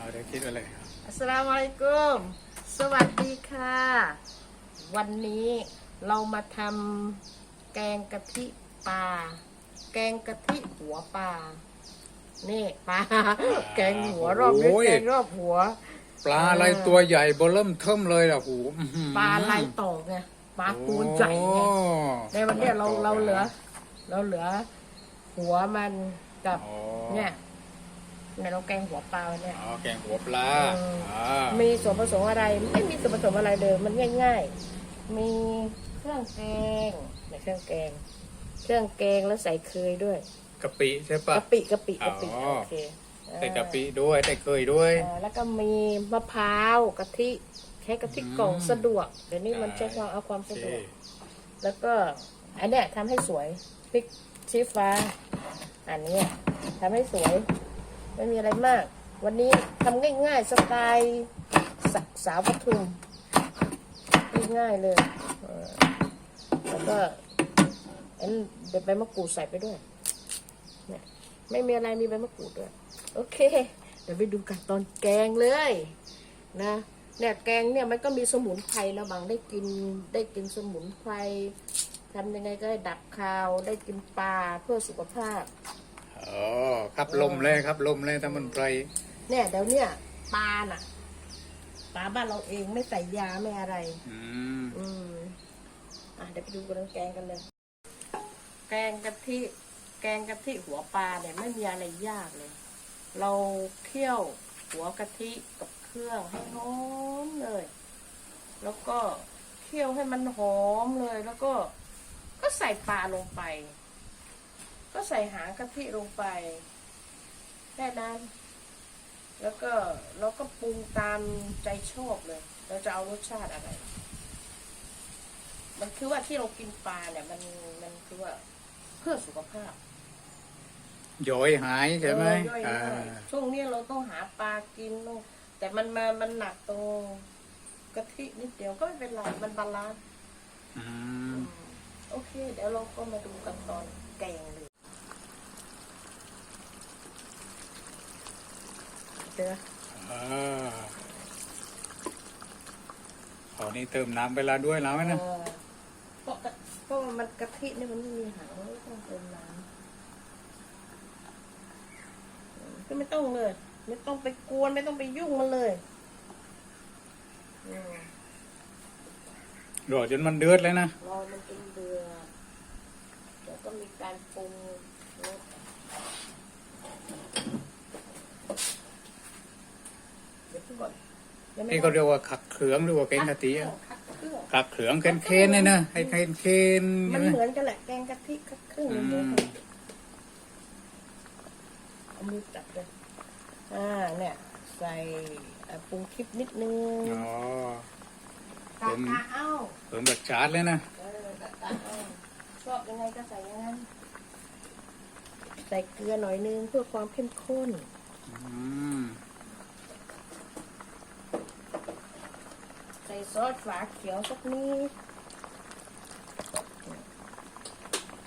เอาเดี๋ยวคิดอะไรอัสสลามุอะลัยกุม สวัสดีค่ะ วันนี้เรามาทำแกงกะทิปลา แกงกะทิหัวปลา นี่ปลา แกงหัวรอบนี้แกงรอบหัว ปลาอะไรตัวใหญ่เบอเริ่มเทิมเลยล่ะหูอื้อหือปลาลายตอกไง ปลาตัวใหญ่ไงโอ้ในวันเนี้ยเราเราเหลือ เราเหลือ หัวมันกับอ๋อเนี่ย เนี่ยเราแกงหัวปลาเนี่ย อ๋อแกงหัวปลาเอออ่อ่ามีส่วนผสมอะไรไม่มีส่วนผสมอะไรเลยมันง่าย ๆ มีเครื่องแกงในเครื่องแกง เครื่องแกงแล้วใส่เคยด้วยกะปิใช่ปะ กะปิกะปิกะปิอ๋อ โอเคใส่กะปิด้วยใส่เคยด้วย อ่าแล้วก็มีมะพร้าวกะทิใช้กะทิกล่องอืมสะดวกเดี๋ยวนี้มันใช่ใช้ความเอาความสะดวกโอเคแล้วก็อันเนี้ยทำให้สวยพริกชี้ฟ้า อันเนี้ยทำให้สวย ไม่มีอะไรมาก วันนี้ทำง่ายๆสไตล์สาสาวปทุมง่ายๆเลยแล้วก็อันเดี๋ยวใบมะกรูดใส่ไปด้วยเนี่ยไม่มีอะไรมีใบมะกรูดด้วย โอเค เดี๋ยวไปดูกันตอนแกงเลยนะเนี่ยแกงเนี่ยมันก็มีสมุนไพรนะบางได้กินได้กินสมุนไพรทำยังไงก็ได้ดับคาว ได้กินปลาเพื่อสุขภาพ อ๋อครับลมเลยครับลมเลยถ้ามันไพรเนี่ยเดี๋ยวเนี่ยปลาน่ะปลาบ้านเราเองไม่ใส่ยาไม่อะไร อืมอืมอะเดี๋ยวไปดูกันแกงกันเลย แกงกะทิแกงกะทิหัวปลาเนี่ยไม่มีอะไรยากเลย เราเคี่ยวหัวกะทิกับเครื่องให้หอมเลย แล้วก็เคี่ยวให้มันหอมเลยแล้วก็ ก็ใส่ปลาลงไป ก็ใส่หางกะทิลงไป แค่นั้น แล้วก็เราก็ปรุงตามใจชอบเลย เราจะเอารสชาติอะไร มันคือว่าที่เรากินปลาเนี่ย มันมันคือว่าเพื่อสุขภาพย่อยหายใช่ไหมเออย่อยอ่าง่ายช่วงนี้เราต้องหาปลากินต้องแต่มันมามันหนักตรงกะทินิดเดียวก็ไม่เป็นไรมันบาลานซ์อืมอืมโอเค เดี๋ยวเราก็มาดูกันตอนแกงเลย เจออ่าตอนนี้เติมน้ำเวลาด้วยแล้วไหมนะ เออเพราะกะเพราะว่ามันกะทิเนี่ยมันไม่มีหางไม่ต้องเติมน้ำอืมก็ไม่ต้องเลย ไม่ต้องไปกวนไม่ต้องไปยุ่งมันเลยอืมรอจนมันเดือดเลยนะ รอมันจนเดือดเดี๋ยวก็มีการปรุงรสเดี๋ยวพูด ก่อนยังไม่นี่ก็เรียกว่าขักเขืองหรือว่าแกงกะทิอะคัดเครื่องขักเขืองเคนเคนๆเลยนะให้เคนเคนๆมัใช่นไหมเหมือนกันแหละแกงกะทิคัดเครื่องเหมือนกันอืมเอามือจับเลยอ่าเนี่ย ใส่อะปรุงคลิปนิดนึงอ๋อกะผมกะเอ้าเพิ่มรสชาติเลยนะเออกะกะเอ้าชอบยังไงก็ใส่อย่างนั้นใส่เกลือหน่อยนึงเพื่อความเข้มข้น อืม ใส่ ซอสฝาเขียวสักนิด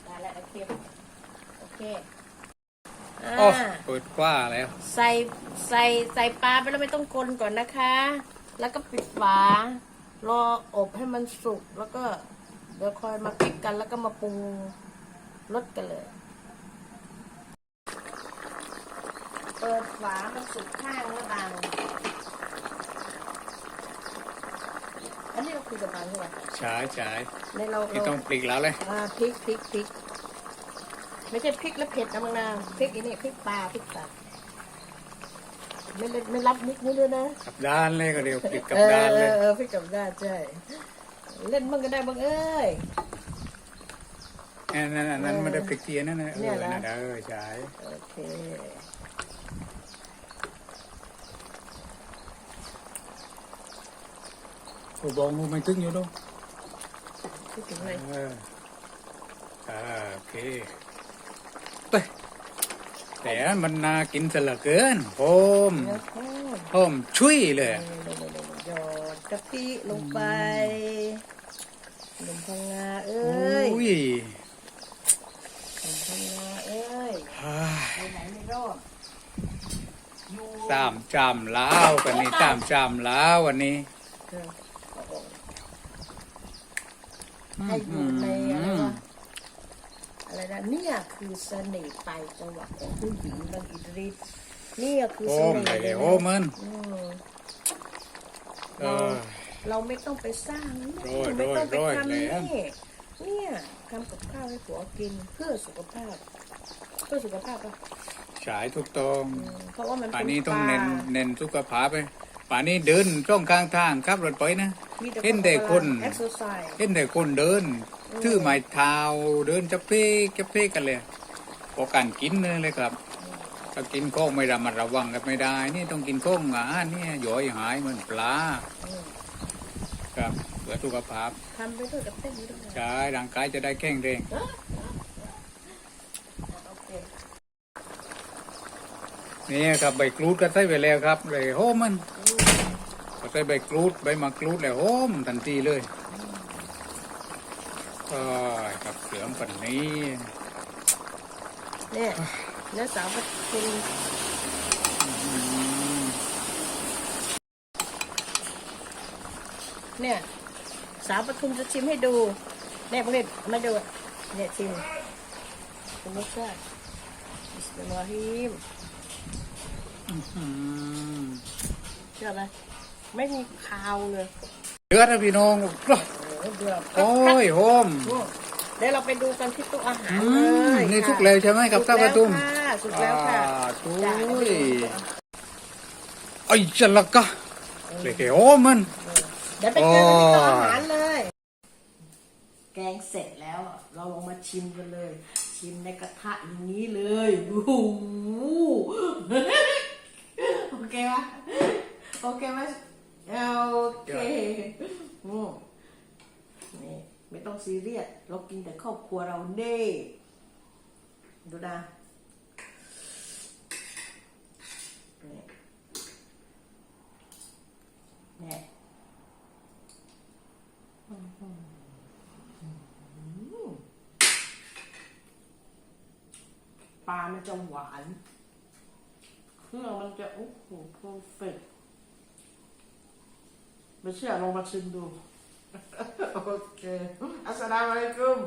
ได้แล้วโอเคโอเคอ่าโอ้เปิดกว้าแล้ว ใส่ใส่ใส่ปลาไปแล้วไม่ต้องคนก่อนนะคะ แล้วก็ปิดฝารออบให้มันสุกแล้วก็เดี๋ยวคอยมาพลิกกันแล้วก็มาปรุงรสกันเลยเปิดฝามันสุกข้างแล้วบาง อันนี้เราคุยกับบางใช่ไหมใช่ใช่ในเรานี่เราต้องปลิกแล้วเลยอ่าพริกพริกพริกไม่ใช่พริกแล้วเผ็ดนะมังนาวพริกอันนี้พริกปลาพริกปลาไม่ไม่ไม่รับมุกนี้ด้วยนะกลับด้านเลยก็เดี๋ยวปลิกกลับเออด้านเอเลยอเออพริกกลับด้านใช่เล่นบ้างก็ได้บ้างเอ้ยอันนั้นอันนั้นไม่ได้ปลิกเทียนนั่นนะเอเนี่ยอเหรอนั่นน่ะเออใช่โอเค ผู้บองผู้ไม่ตึงอยู่ด้วยพูดถึงอะไรเอออ่าโอเคไปแต่มันน่ากินซะเหลือเกินโฮมแล้วก็โฮมชุยเลย หยอดกะทิลงไปขนมพังงาเอ้อุ้ยยขนมพังงาเอ้ยฮ่าไปไหนไม่รอดอยู่สามจามแล้ววันนี้สามจามแล้ววันนี้ เออเอาออก ให้อยู่ในอะไรวะอะไรนะเนี่ยคือเสน่ห์ปลายจังหวะของผู้หญิงบางอิริสเนี่ยคือโอ้เสมน่ไปห์เลเลยยโอ้นะมันอืมเออ เราไม่ต้องไปสร้างนี่โรยไม่ต้องไปโรยทำโรยนี่แล้วเนี่ยทำกับข้าวให้ผัวกินเพื่อสุขภาพ เพื่อสุขภาพป่ะฉายทุกตรงอืมเพราะว่ามันป่านเป็นนี้ต้องปลาเน้นเน้นสุขภาพไป ป่านนี้เดินช่องข้างทางขับรถไปนะ มีเห็นแต่คน เอ็กซ์ไซส์เห็นแต่คนเดินอืมถือไม้เท้าเดินจะเพ่จะเพ่กันเลยพอการกินเลยเลยครับถ้ากินข้องไม่ระมัดระวังกันไม่ได้ นี่ต้องกินข้องอาหารนี่ย่อยหายเหมือนปลาครับเพื่อสุขภาพทำไปด้วยกับเต้นไปด้วยใช่ร่างกายจะได้แข็งแรง โอเค นี่ครับใบกรูดก็ใส่ไปแล้วครับเลยโหมมันพอใส่ใบกรูดใบมะกรูดแล้วโหมทันทีเลยก็กับเสือมปันนี้เนี่ยเนื้อสาวก็กินอืมเนี่ยสาวปทุมจะชิมให้ดูเนี่ยพวกนี้มาดูเนี่ยชิมเป็นรสชาติบิสมิลลาฮิรเระห์อืรม เชื่อไหมไม่มีคาวเลยเดือดนะพี่น้องโอ้โหเดือดโอ้ยโหมเดี๋ยวเราไปดูกันที่โต๊ะอาหารอืเลมยนี่ค่ะทุกแล้วใช่ไหมกับข้าวปลาตุ้มสุกแล้วค่ะอ่าสุตุ้กแล้วค่ะยไอ้จันละกะเลยแกโอ้มันเดี๋ยวไปเจอกันที่โต๊ะอาหารเลย แกงเสร็จแล้วเราลองมาชิมกันเลย ชิมในกระทะอย่างนี้เลยโอ้โห โอเคไหมโอเคไหมโอเคอืมนี่ไม่ต้องซีเรียสเรากินแต่ครอบครัวเราเน่ดูนะนี่เนี่ยปลามันจะหวานเค รื่องมันจะโอ้โหเพอร์เฟกไม่เชื่อลองมาชิมดู โอเค อัสสลามุอะลัยกุม